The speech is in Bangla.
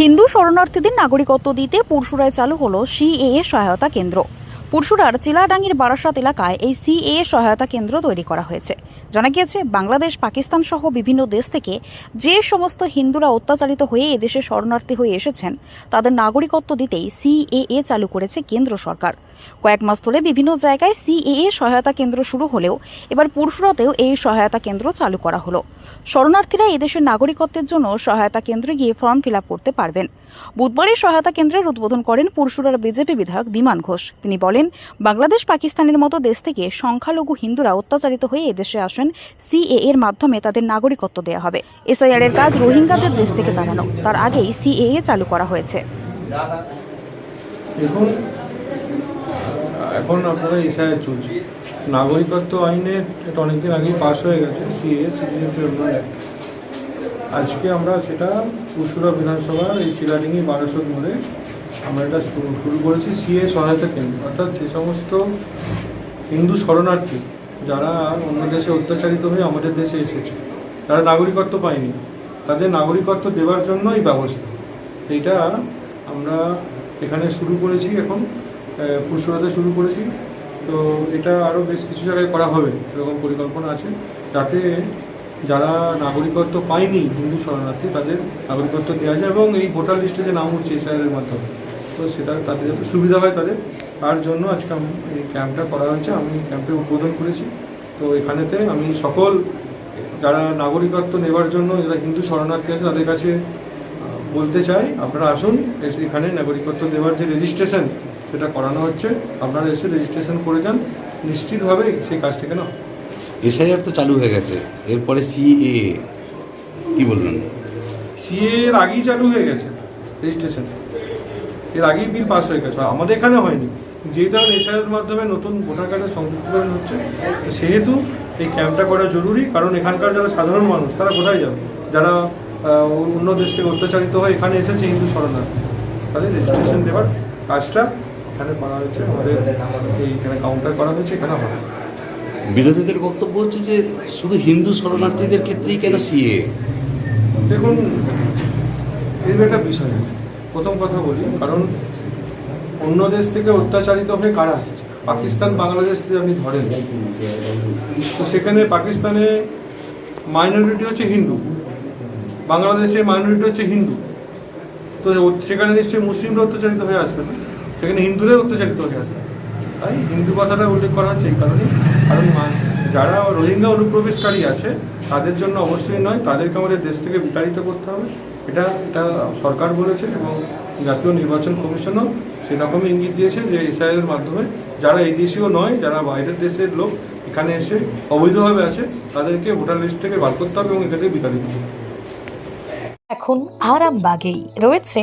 হিন্দু শরণার্থীদের নাগরিকত্ব দিতে পুরসুরায় চালু হলো সিএএ সহায়তা কেন্দ্র। পুরসুরার চিলাডাঙ্গির বারাসাত এলাকায় এই সিএ সহায়তা কেন্দ্র তৈরি করা হয়েছে। জানা গিয়েছে, বাংলাদেশ, পাকিস্তান সহ বিভিন্ন দেশ থেকে যে সমস্ত হিন্দুরা অত্যাচারিত হয়ে এদেশে শরণার্থী হয়ে এসেছেন, তাদের নাগরিকত্ব দিতেই সিএএ চালু করেছে কেন্দ্র সরকার। কয়েক মাস ধরে বিভিন্ন জায়গায় সিএএ সহায়তা কেন্দ্র শুরু হলেও এবার পুরসুরাতেও এই সহায়তা কেন্দ্র চালু করা হলো। শরণার্থীরা এদেশের নাগরিকত্বের জন্য সহায়তা কেন্দ্রে গিয়ে ফর্ম ফিল করতে পারবেন। বুধবারই সহায়তা কেন্দ্রের উদ্বোধন করেন পুরসুরার বিজেপি বিধায়ক বিমান ঘোষ। তিনি বলেন, বাংলাদেশ পাকিস্তানের মতো দেশ থেকে সংখ্যালঘু হিন্দুরা অত্যাচারিত হয়ে এদেশে আসেন সিএ এর মাধ্যমে তাদের নাগরিকত্ব দেওয়া হবে। এসআইআর এর কাজ রোহিঙ্গাদের দেশ থেকে তাড়ানো তার আগেই সিএএ চালু করা হয়েছে। এখন আপনারা এসআইআর চলছে। নাগরিকত্ব আইনে এটা অনেকদিন আগেই পাস হয়ে গেছে, সিএ অ্যাক্ট। আজকে আমরা সেটা পুরসুরা বিধানসভার এই চিলাডিঙ্গি বারাসত মোড়ে আমরা এটা শুরু শুরু করেছি সিএ সহায়তা কেন্দ্র। অর্থাৎ যে সমস্ত হিন্দু শরণার্থী যারা অন্য দেশে অত্যাচারিত হয়ে আমাদের দেশে এসেছে তারা নাগরিকত্ব পায়নি, তাদের নাগরিকত্ব দেওয়ার জন্য এই ব্যবস্থা। এইটা আমরা এখানে শুরু করেছি এখন পুরসুরাতে শুরু করেছি। তো এটা আরও বেশ কিছু জায়গায় করা হবে, এরকম পরিকল্পনা আছে। যাতে যারা নাগরিকত্ব পায়নি হিন্দু শরণার্থী, তাদের নাগরিকত্ব দেওয়া যায় এবং এই ভোটার লিস্টে যে নাম উঠছে এসআইআর মাধ্যমে, তো সেটা তাদের যাতে সুবিধা হয় তাদের। তার জন্য আজকে আমি, এই ক্যাম্পটা করা হয়েছে। আমি ক্যাম্পে উদ্বোধন করেছি। তো এখানেতে আমি সকল যারা নাগরিকত্ব নেবার জন্য যারা হিন্দু শরণার্থী আছে, তাদের কাছে বলতে চাই, আপনারা আসুন এখানে নাগরিকত্ব দেওয়ার যে রেজিস্ট্রেশন সেটা করানো হচ্ছে। আপনারা এসে রেজিস্ট্রেশন করে যান। নিশ্চিতভাবে সেই কাজটা কেন এসআইআর তো চালু হয়ে গেছে। এরপরে সিএ কি বললেন সিএ এর আগেই চালু হয়ে গেছে রেজিস্ট্রেশন এর আগেই বিল পাস হয়ে গেছে। আমাদের এখানে হয়নি। যেহেতু এখন এসআইয়ের মাধ্যমে নতুন ভোটার কার্ডের সংযুক্তকরণ হচ্ছে তো সেহেতু এই ক্যাম্পটা করা জরুরি। কারণ এখানকার যারা সাধারণ মানুষ তারা কোথায় যাবে? যারা অন্য দেশ থেকে অত্যাচারিত হয় এখানে এসেছে হিন্দু শরণার্থী। তাদের রেজিস্ট্রেশন দেওয়ার কাজটা এখানে করা হয়েছে আমাদের এইখানে কাউন্টার করা হয়েছে এখানে হবে। বিরোধীদের বক্তব্য হচ্ছে যে শুধু হিন্দু শরণার্থীদের ক্ষেত্রেই কেন সিএ? দেখুন এর একটা বিষয় প্রথম কথা বলি কারণ অন্য দেশ থেকে অত্যাচারিত হয়ে কারা আসছে? পাকিস্তান বাংলাদেশ যদি আপনি ধরেন তো সেখানে পাকিস্তানে মাইনরিটি হচ্ছে হিন্দু বাংলাদেশে মাইনরিটি হচ্ছে হিন্দু। তো সেখানে নিশ্চয়ই মুসলিমরা অত্যাচারিত হয়ে আসবে না? সেখানে হিন্দুরাই অত্যাচারিত হয়ে আসবে তাই হিন্দু কথাটা উল্লেখ করা হচ্ছে এই কারণে। কারণ যারা রোহিঙ্গা অনুপ্রবেশকারী আছে, তাদের জন্য অবশ্যই নয়, তাদেরকে আমাদের দেশ থেকে বিতাড়িত করতে হবে। এটা এটা সরকার বলেছে এবং জাতীয় নির্বাচন কমিশনও সেরকমই ইঙ্গিত দিয়েছে যে এসআইয়ের মাধ্যমে যারা এই দেশীয় নয়, যারা বাইরের দেশের লোক এখানে এসে অবৈধভাবে আছে, তাদেরকে ভোটার লিস্ট থেকে বার করতে হবে এবং এখান থেকে বিতাড়িত করতে হবে। এখন আরামবাগেই রয়েছে